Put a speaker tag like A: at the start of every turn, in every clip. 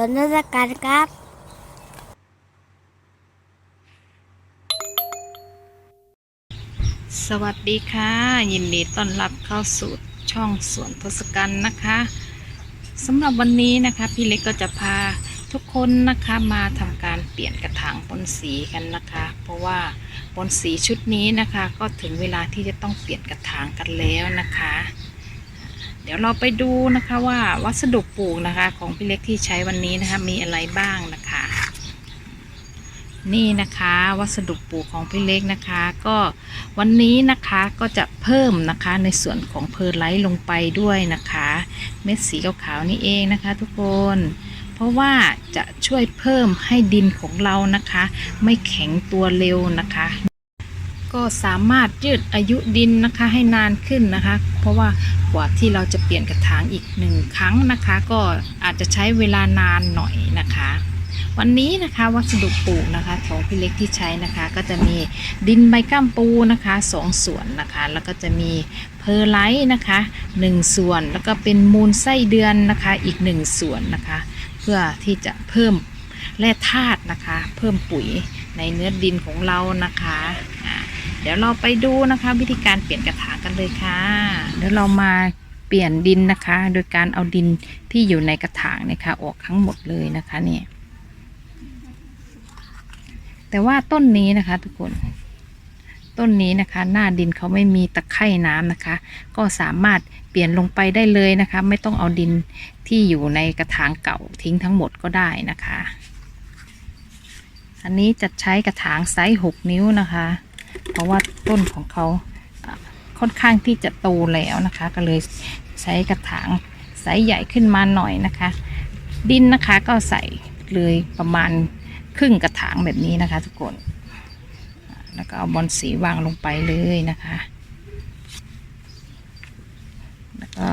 A: สนทนาการครับ
B: สวัสดีค่ะ ยินดีต้อนรับเข้าสู่ช่องสวนทศกัณฐ์นะคะสำหรับวันนี้นะคะ พี่เล็กก็จะพาทุกคนนะคะมาทำการเปลี่ยนกระถางปนสีกันนะคะ เพราะว่าปนสีชุดนี้นะคะ ก็ถึงเวลาที่จะต้องเปลี่ยนกระถางกันแล้วนะคะ เดี๋ยวเราไปดูนะคะว่าวัสดุปลูกนะคะ ของพี่เล็กที่ใช้วันนี้นะคะ มีอะไรบ้างนะคะ นี่นะคะ วัสดุปลูกของพี่เล็กนะคะ ก็วันนี้นะคะก็จะเพิ่มนะคะในส่วนของเพอร์ไลท์ลงไปด้วยนะคะ เม็ดสีขาวๆนี่เองนะคะ ทุกคนเพราะว่าจะช่วยเพิ่มให้ดินของเรานะคะ ไม่แข็งตัวเร็วนะคะ ก็สามารถยืดอายุดินนะคะให้นานขึ้นนะคะ เพราะว่ากว่าที่เราจะเปลี่ยนกระถางอีกหนึ่งครั้งนะคะ ก็อาจจะใช้เวลานานหน่อยนะคะ วันนี้นะคะวัสดุปลูกนะคะของพี่เล็กที่ใช้นะคะ ก็จะมีดินใบก้ามปูนะคะสองส่วนนะคะ แล้วก็จะมีเพอร์ไลท์นะคะหนึ่งส่วนแล้วก็เป็นมูลไส้เดือนนะคะอีกหนึ่งส่วนนะคะ เพื่อที่จะเพิ่มแร่ธาตุนะคะ เพิ่มปุ๋ยในเนื้อดินของเรานะคะ เดี๋ยวเราไปดูนะคะ วิธีการเปลี่ยนกระถางกันเลยค่ะ เดี๋ยวเรามาเปลี่ยนดินนะคะ โดยการเอาดินที่อยู่ในกระถางเนะคะออกทั้งหมดเลยนะคะเนี่ยแต่ว่าต้นนี้นะคะ ทุกคน ต้นนี้นะคะ หน้าดินเขาไม่มีตะไคร่น้ำนะคะ ก็สามารถเปลี่ยนลงไปได้เลยนะคะ ไม่ต้องเอาดินที่อยู่ในกระถางเก่าทิ้งทั้งหมดก็ได้นะคะ อันนี้จะใช้กระถางไซส์6นิ้วนะคะ เพราะว่าต้นของเขาค่อนข้างที่จะโตแล้วนะคะ ก็เลยใช้กระถางไซส์ใหญ่ขึ้นมาหน่อยนะคะ ดินนะคะก็ใส่เลยประมาณครึ่งกระถางแบบนี้นะคะ ทุกคน แล้วก็เอาบอลสีวางลงไปเลยนะคะ แล้วก็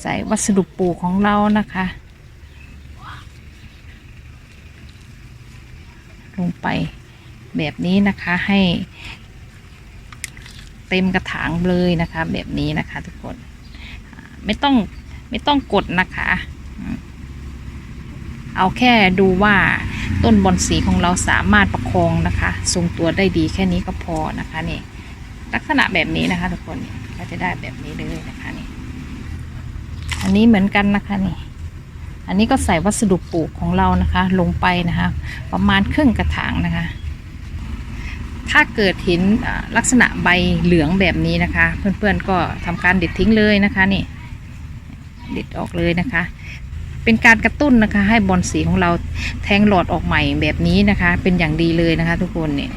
B: ใส่วัสดุปลูกของเรานะคะ ลงไปแบบนี้นะคะให้ เต็มกระถางเลยนะคะ แบบนี้นะคะทุกคนไม่ต้องไม่ต้องกดนะคะ เอาแค่ดูว่าต้นบอนสีของเราสามารถประคองนะคะทรงตัวได้ดีแค่นี้ก็พอนะคะนี่ลักษณะแบบนี้นะคะทุกคนนี่ก็จะได้แบบนี้เลยนะคะนี่อันนี้เหมือนกันนะคะนี่อันนี้ก็ใส่วัสดุปลูกของเรานะคะ ลงไปนะคะ ประมาณครึ่งกระถางนะคะ ถ้าเกิดเห็นลักษณะใบเหลืองแบบนี้นะคะ เพื่อนๆก็ทำการเด็ดทิ้งเลยนะคะนี่เด็ดออกเลยนะคะ เป็นการกระตุ้นนะคะ ให้บอลสีของเราแทงหลอดออกใหม่แบบนี้นะคะ เป็นอย่างดีเลยนะคะ ทุกคนเนี่ย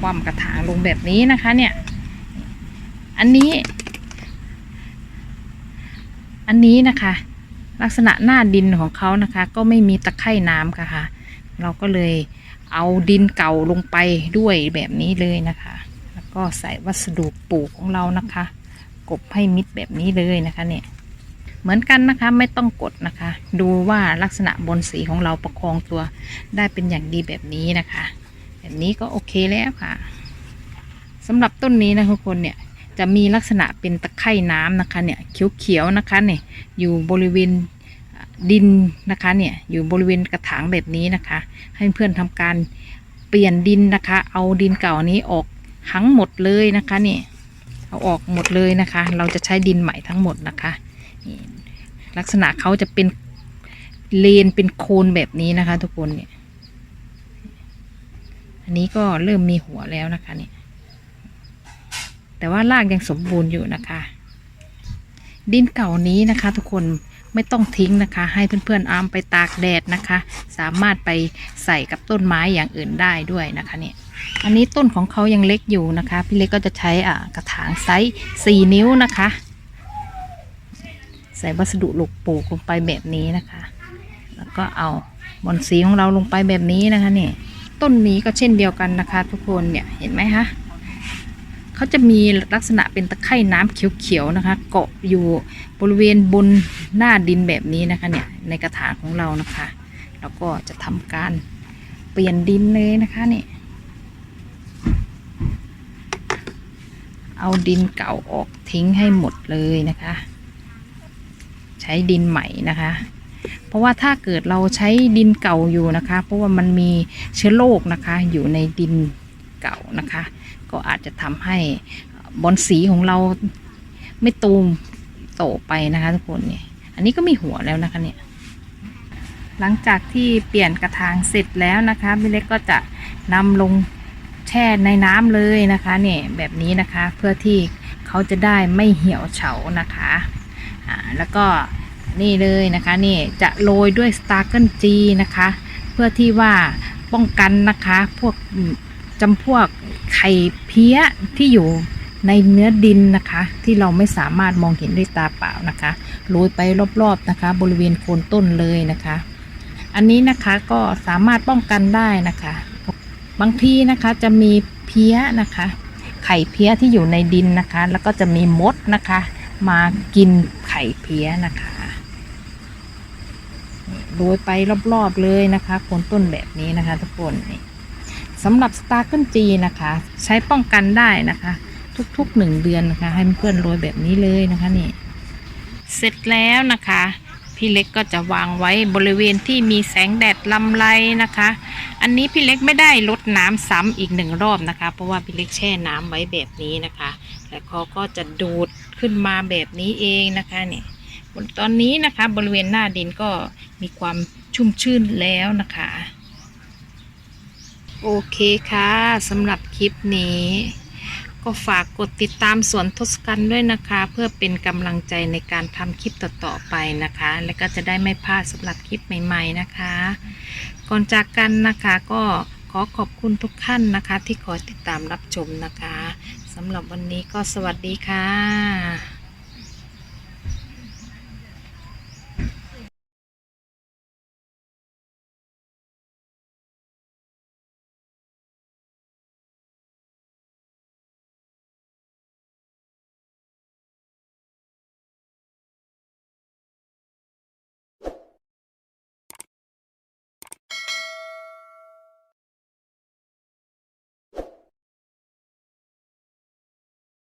B: ความกระถางลงแบบนี้นะคะเนี่ย อันนี้ อันนี้นะคะ ลักษณะหน้าดินของเขานะคะ ก็ไม่มีตะไคร่น้ำค่ะ เราก็เลยเอาดินเก่าลงไปด้วยแบบนี้เลยนะคะ แล้วก็ใส่วัสดุปลูกของเรานะคะ กบให้มิดแบบนี้เลยนะคะเนี่ยเหมือนกันนะคะไม่ต้องกดนะคะ ดูว่าลักษณะบนสีของเราประคองตัวได้เป็นอย่างดีแบบนี้นะคะ แบบนี้ก็โอเคแล้วค่ะสำหรับต้นนี้นะทุกคนเนี่ย จะมีลักษณะเป็นตะไคร่น้ำนะคะเนี่ยเขียวๆนะคะเนี่ยอยู่บริเวณดินนะคะเนี่ยอยู่บริเวณกระถางแบบนี้นะคะ ให้เพื่อนทำการเปลี่ยนดินนะคะ เอาดินเก่านี้ออกทั้งหมดเลยนะคะเนี่ยเอาออกหมดเลยนะคะ เราจะใช้ดินใหม่ทั้งหมดนะคะลักษณะเขาจะเป็นเลนเป็นโคนแบบนี้นะคะ ทุกคนเนี่ย อันนี้ก็เริ่มมีหัวแล้วนะคะเนี่ย แต่ว่ารากยังสมบูรณ์อยู่นะคะ ดินเก่านี้นะคะ ทุกคนไม่ต้องทิ้งนะคะ ให้เพื่อนๆเอาไปตากแดดนะคะ สามารถไปใส่กับต้นไม้อย่างอื่นได้ด้วยนะคะเนี่ยอันนี้ต้นของเขายังเล็กอยู่นะคะ พี่เล็กก็จะใช้อ่ากระถางไซส์สี่นิ้วนะคะ ใส่วัสดุลูกปลูกลงไปแบบนี้นะคะ แล้วก็เอาบอนสีของเราลงไปแบบนี้นะคะเนี่ยต้นนี้ก็เช่นเดียวกันนะคะ ทุกคนเนี่ยเห็นไหมคะ เขาจะมีลักษณะเป็นตะไคร่น้ำเขียวๆนะคะ เกาะอยู่บริเวณบนหน้าดินแบบนี้นะคะเนี่ยในกระถางของเรานะคะแล้วก็จะทำการเปลี่ยนดินเลยนะคะนี่เอาดินเก่าออกทิ้งให้หมดเลยนะคะ ใช้ดินใหม่นะคะ เพราะว่าถ้าเกิดเราใช้ดินเก่าอยู่นะคะ เพราะว่ามันมีเชื้อโรคนะคะอยู่ในดิน เก่านะคะ ก็อาจจะทำให้บอนสีของเราไม่ตูมโตไปนะคะทุกคนเนี่ยอันนี้ก็มีหัวแล้วนะคะเนี่ยหลังจากที่เปลี่ยนกระถางเสร็จแล้วนะคะพี่เล็กก็จะนำลงแช่ในน้ำเลยนะคะเนี่ยแบบนี้นะคะเพื่อที่เขาจะได้ไม่เหี่ยวเฉานะคะอ่าแล้วก็นี่เลยนะคะนี่จะโรยด้วยสตาร์เกิลจีนะคะ เพื่อที่ว่าป้องกันนะคะ พวก จำพวกไข่เพี้ยที่อยู่ในเนื้อดินนะคะ ที่เราไม่สามารถมองเห็นด้วยตาเปล่านะคะโรยไปรอบๆนะคะ บริเวณโคนต้นเลยนะคะ อันนี้นะคะก็สามารถป้องกันได้นะคะ บางทีนะคะจะมีเพี้ยนะคะ ไข่เพี้ยที่อยู่ในดินนะคะ แล้วก็จะมีมดนะคะ มากินไข่เพี้ยนะคะโรยไปรอบๆเลยนะคะโคนต้นแบบนี้นะคะทุกคนนี่ สำหรับสตาร์เกิลจีนะคะ ใช้ป้องกันได้นะคะ ทุกๆหนึ่งเดือนนะคะ ให้เพื่อนโรยแบบนี้เลยนะคะนี่เสร็จแล้วนะคะ พี่เล็กก็จะวางไว้บริเวณที่มีแสงแดดลำไรนะคะ อันนี้พี่เล็กไม่ได้ลดน้ำซ้ำอีกหนึ่งรอบนะคะ เพราะว่าพี่เล็กแช่น้ำไว้แบบนี้นะคะ แล้วเขาก็จะดูดขึ้นมาแบบนี้เองนะคะเนี่ยตอนนี้นะคะบริเวณหน้าดินก็มีความชุ่มชื่นแล้วนะคะ โอเคค่ะสำหรับคลิปนี้ ก็ฝากกดติดตามสวนทศกัณฐ์ด้วยนะคะ เพื่อเป็นกำลังใจในการทำคลิปต่อๆไปนะคะ และก็จะได้ไม่พลาดสำหรับคลิปใหม่ ๆนะคะ ก่อนจากกันนะคะก็ขอขอบคุณทุกท่านนะคะ ที่คอยติดตามรับชมนะคะสำหรับวันนี้ก็สวัสดีค่ะ